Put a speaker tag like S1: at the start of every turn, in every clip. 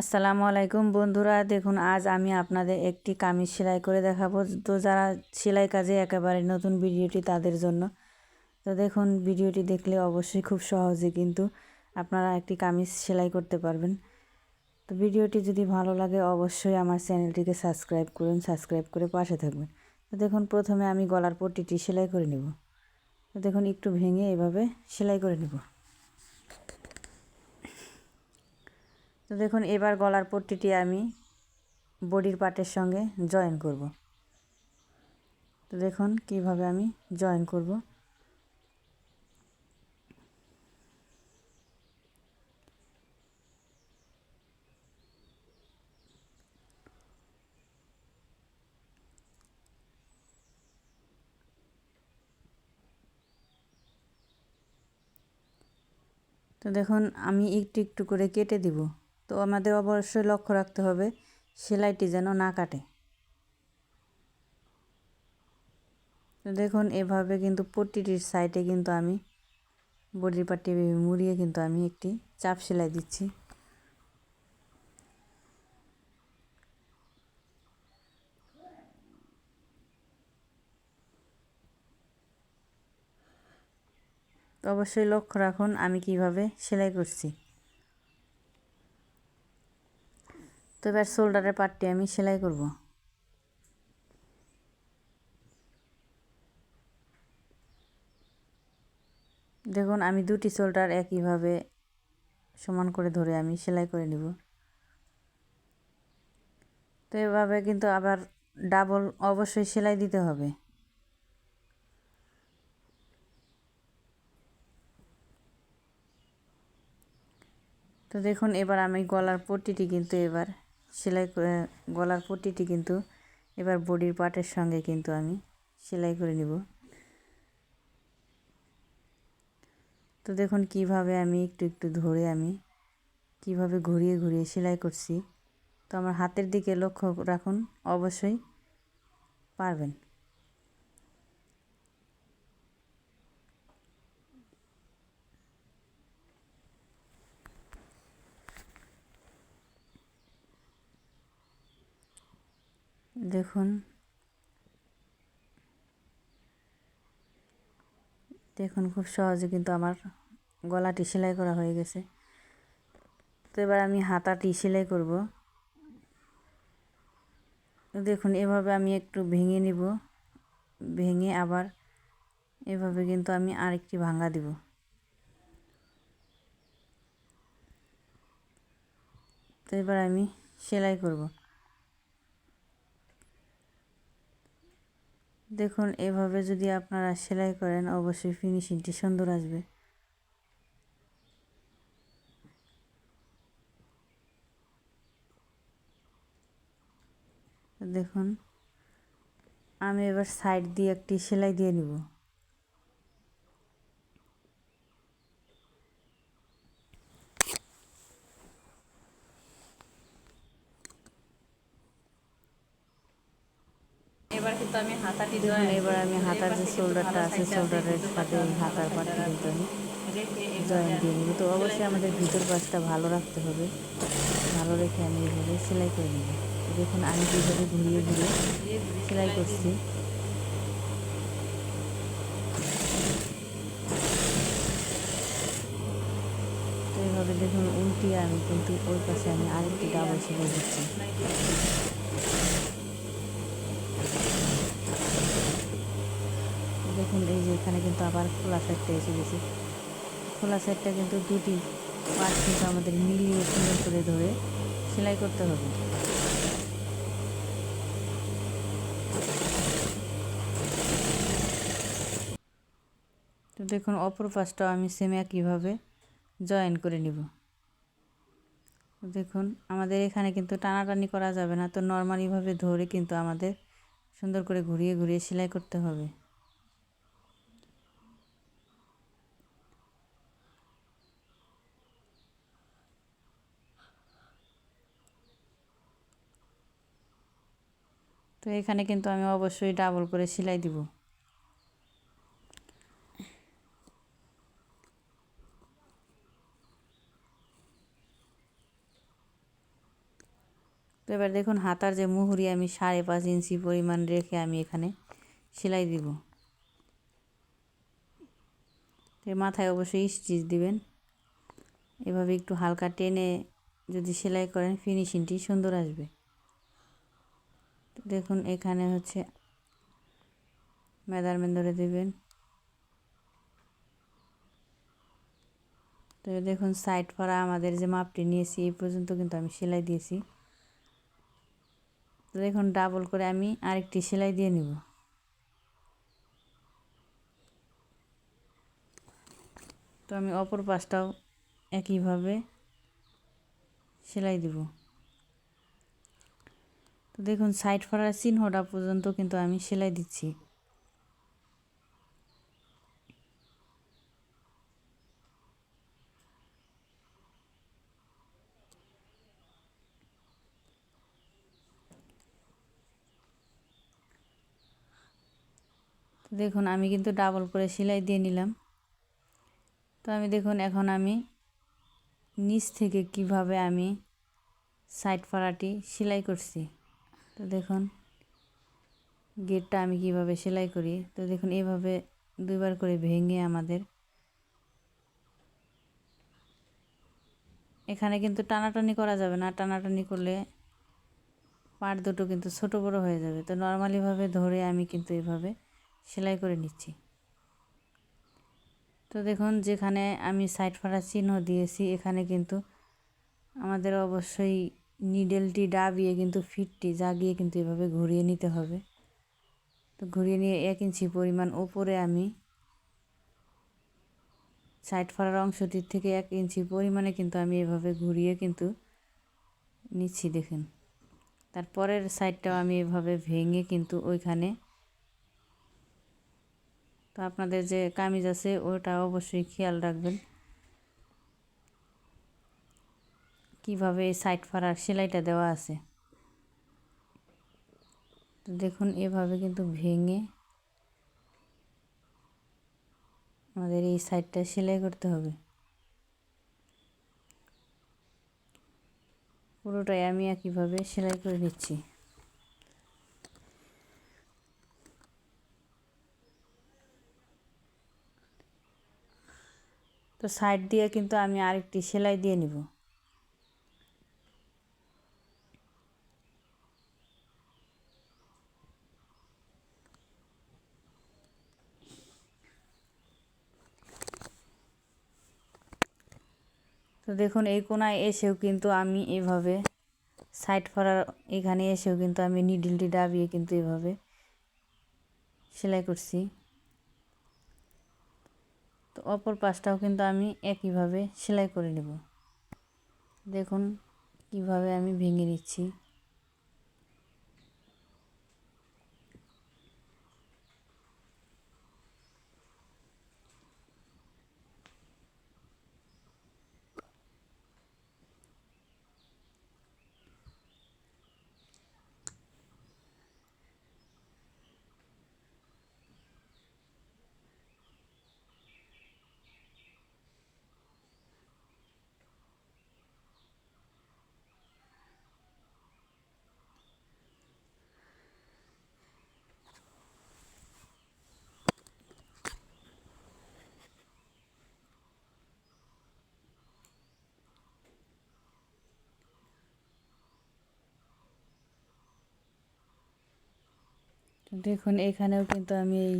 S1: আসসালামু আলাইকুম বন্ধুরা। দেখুন, আজ আমি আপনাদের একটি কামিজ সেলাই করে দেখাবো। তো যারা সেলাই কাজে একেবারে নতুন ভিডিওটি তাদের জন্য, তো দেখুন, ভিডিওটি দেখলে অবশ্যই খুব সহজে কিন্তু আপনারা একটি কামিজ সেলাই করতে পারবেন। তো ভিডিওটি যদি ভালো লাগে, অবশ্যই আমার চ্যানেলটিকে সাবস্ক্রাইব করুন, সাবস্ক্রাইব করে পাশে থাকবেন। তো দেখুন, প্রথমে আমি গলার পট্টিটি সেলাই করে নেব। তো দেখুন, একটু ভেঙে এভাবে সেলাই করে নেব। তো দেখুন, এবার গলার পট্টিটি আমি বডির পার্টের সঙ্গে জয়েন করব। তো দেখুন, কীভাবে আমি জয়েন করব। তো দেখুন, আমি একটু একটু করে কেটে দিব। তো আমাদের অবশ্যই লক্ষ্য রাখতে হবে, সেলাইটি যেন না কাটে। তো দেখুন, এভাবে কিন্তু পট্টিটির সাইডে কিন্তু আমি বডির পাট্টি মুড়িয়ে কিন্তু আমি একটি চাপ সেলাই দিচ্ছি। অবশ্যই লক্ষ্য রাখুন আমি কীভাবে সেলাই করছি। তো এবার শোল্ডারের পার্টটি আমি সেলাই করব। দেখুন, আমি দুটি শোল্ডার একইভাবে সমান করে ধরে আমি সেলাই করে নিব। তো এভাবে কিন্তু আবার ডাবল অবশ্যই সেলাই দিতে হবে। তো দেখুন, এবার আমি গলার পট্টিটি কিন্তু এবার সেলাই গলার পট্টিটি কিন্তু এবার বডির পার্টের সঙ্গে কিন্তু আমি সেলাই করে নিব। তো দেখুন কীভাবে আমি একটু একটু ধরে আমি কীভাবে ঘুরিয়ে ঘুরিয়ে সেলাই করছি। তো আমার হাতের দিকে লক্ষ্য রাখুন, অবশ্যই পারবেন। দেখুন। দেখুন, খুব সহজে কিন্তু আমার গলাটি সেলাই করা হয়ে গেছে। তো এবার আমি হাতাটি সেলাই করব। দেখুন, এভাবে আমি একটু ভেঙে নিব। ভেঙে আবার এভাবে কিন্তু আমি আরেকটি ভাঙ্গা দিব। তো এবার আমি সেলাই করব। দেখুন, এভাবে যদি আপনারা সেলাই করেন, অবশ্যই ফিনিশিংটি সুন্দর আসবে। দেখুন, আমি এবার সাইড দিয়ে একটি সেলাই দিয়ে নিব
S2: এবার কিন্তু আমি হাতাটি
S1: দেখুন এবার আমি হাতার যে শোল্ডারটা আছে শোল্ডারের সাথে এই হাতার পাটটা কিন্তু আমি জয়েন দিয়ে নিব। তো অবশ্যই আমাদের ভিতর পাশটা ভালো রাখতে হবে। ভালো রেখে আমি এইভাবে সেলাই করে নেব। দেখুন, আমি কীভাবে ঘুরিয়ে ঘুরিয়ে সেলাই করছি। তো এইভাবে দেখুন, উল্টিয়ে আমি কিন্তু ওই পাশে আমি আরেকটি ডাবল সেলাই দিচ্ছি। দেখুন এই যে এখানে কিন্তু আবার খোলা সাইডটা এসে গেছে। খোলা সাইডটা কিন্তু দুটি পার্ট কিন্তু আমাদের মিলিয়ে সুন্দর করে ধরে সেলাই করতে হবে। তো দেখুন, অপর পাশটাও আমি সেম একইভাবে জয়েন করে নিব। দেখুন, আমাদের এখানে কিন্তু টানাটানি করা যাবে না, তো নর্মালিভাবে ধরে কিন্তু আমাদের সুন্দর করে ঘুরিয়ে ঘুরিয়ে সেলাই করতে হবে। তো এখানে কিন্তু আমি অবশ্যই ডাবল করে সেলাই দিব। তো এবার দেখুন হাতার যে মুহুরি আমি সাড়ে পাঁচ ইঞ্চি পরিমাণ রেখে আমি এখানে সেলাই দিব। মাথায় অবশ্যই স্টিচ দিবেন। এভাবে একটু হালকা টেনে যদি সেলাই করেন ফিনিশিংটি সুন্দর আসবে। দেখুন, এখানে হচ্ছে মেজারমেন্ট ধরে দেবেন। তো দেখুন সাইড করা আমাদের যে মাপটি নিয়েছি, এই পর্যন্ত কিন্তু আমি সেলাই দিয়েছি। তো দেখুন ডাবল করে আমি আরেকটি সেলাই দিয়ে নিব। তো আমি অপর পাশটাও একইভাবে সেলাই দিব। তো দেখুন সাইড ফাড়ার চিহ্নটা পর্যন্ত কিন্তু আমি সেলাই দিচ্ছি। দেখুন, আমি কিন্তু ডাবল করে সেলাই দিয়ে নিলাম। তো আমি দেখুন, এখন আমি নিচ থেকে কীভাবে আমি সাইড ফাড়াটি সেলাই করছি। তো দেখুন, গেটটা আমি কীভাবে সেলাই করি? তো দেখুন, এভাবে দুইবার করে ভেঙে আমাদের এখানে কিন্তু টানাটানি করা যাবে না। টানাটানি করলে পাট দুটো কিন্তু ছোট বড় হয়ে যাবে। তো নর্মালিভাবে ধরে আমি কিন্তু এভাবে সেলাই করে নিচ্ছি। তো দেখুন, যেখানে আমি সাইড ফাড়ার চিহ্ন দিয়েছি, এখানে কিন্তু আমাদের অবশ্যই নিডেলটি ডাবিয়ে কিন্তু ফিটটি জাগিয়ে কিন্তু এভাবে ঘুরিয়ে নিতে হবে। তো ঘুরিয়ে নিয়ে এক ইঞ্চি পরিমাণ ওপরে আমি সাইড ফাড়ার অংশটির থেকে এক ইঞ্চি পরিমাণে কিন্তু আমি এভাবে ঘুরিয়ে কিন্তু নিচ্ছি, দেখুন। তারপরের সাইডটাও আমি এভাবে ভেঙে কিন্তু ওইখানে তো আপনাদের যে কামিজ আছে ওটা অবশ্যই খেয়াল রাখবেন। কীভাবে সাইড ফাড়ার সেলাইটা দেওয়া আছে। তো দেখুন, এভাবে কিন্তু ভেঙে আমাদের এই সাইডটা সেলাই করতে হবে। পুরোটাই আমি একইভাবে সেলাই করে দিচ্ছি তো সাইড দিয়ে কিন্তু আমি আরেকটি সেলাই দিয়ে নিব। তো দেখুন, এই কোনায় এসেও কিন্তু আমি এভাবে সাইড ফরার এখানে এসেও কিন্তু আমি নিডিলটি ডাবিয়ে কিন্তু এভাবে সেলাই করছি। তো অপর পাশটাও কিন্তু আমি একইভাবে সেলাই করে নেব। দেখুন, কীভাবে আমি ভেঙে নিচ্ছি। দেখুন, এখানেও কিন্তু আমি এই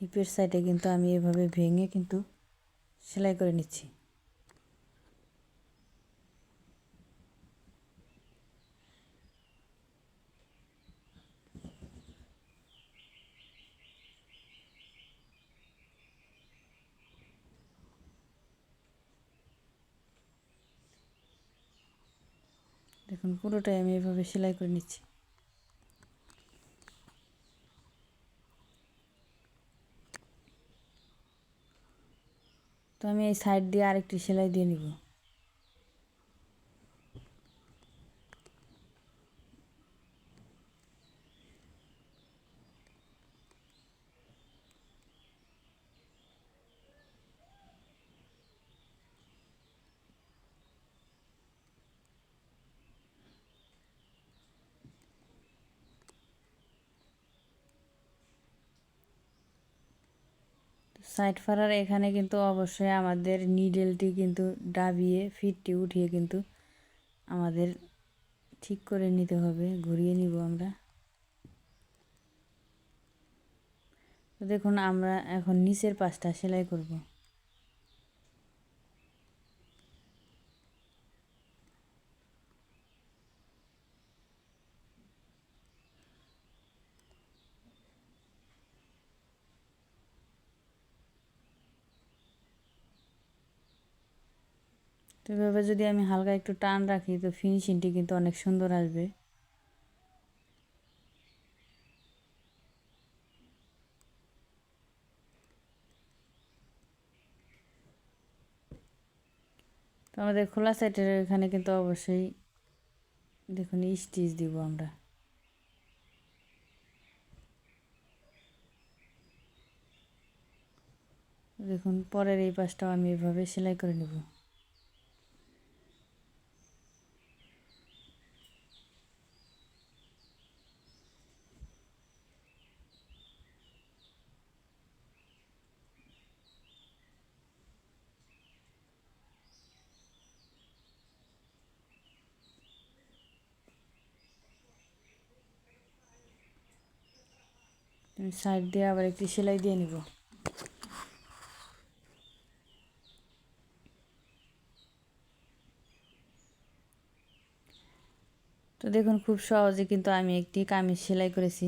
S1: হিপের সাইডে কিন্তু আমি এভাবে ভেঙে কিন্তু সেলাই করে নিচ্ছি। দেখুন, পুরোটাই আমি এভাবে সেলাই করে নিচ্ছি। তো আমি এই সাইড দিয়ে আরেকটি সেলাই দিয়ে নিব। সাইড ফারার এখানে কিন্তু অবশ্যই আমাদের নিডেলটি কিন্তু ডাবিয়ে, ফিটটি উঠিয়ে কিন্তু আমাদের ঠিক করে নিতে হবে। ঘুরিয়ে নিব আমরা। তো দেখুন, আমরা এখন নিচের পাশটা সেলাই করব। তো এভাবে যদি আমি হালকা একটু টান রাখি, তো ফিনিশিংটি কিন্তু অনেক সুন্দর আসবে। তো আমাদের খোলা সাইডের এখানে কিন্তু অবশ্যই দেখুন স্টিচ দিব আমরা। দেখুন, পরের এই পাশটাও আমি এভাবে সেলাই করে নেব। সাইড দিয়ে আবার একটি সেলাই দিয়ে নিব। তো দেখুন, খুব সহজে কিন্তু আমি একটি কামিজ সেলাই করেছি।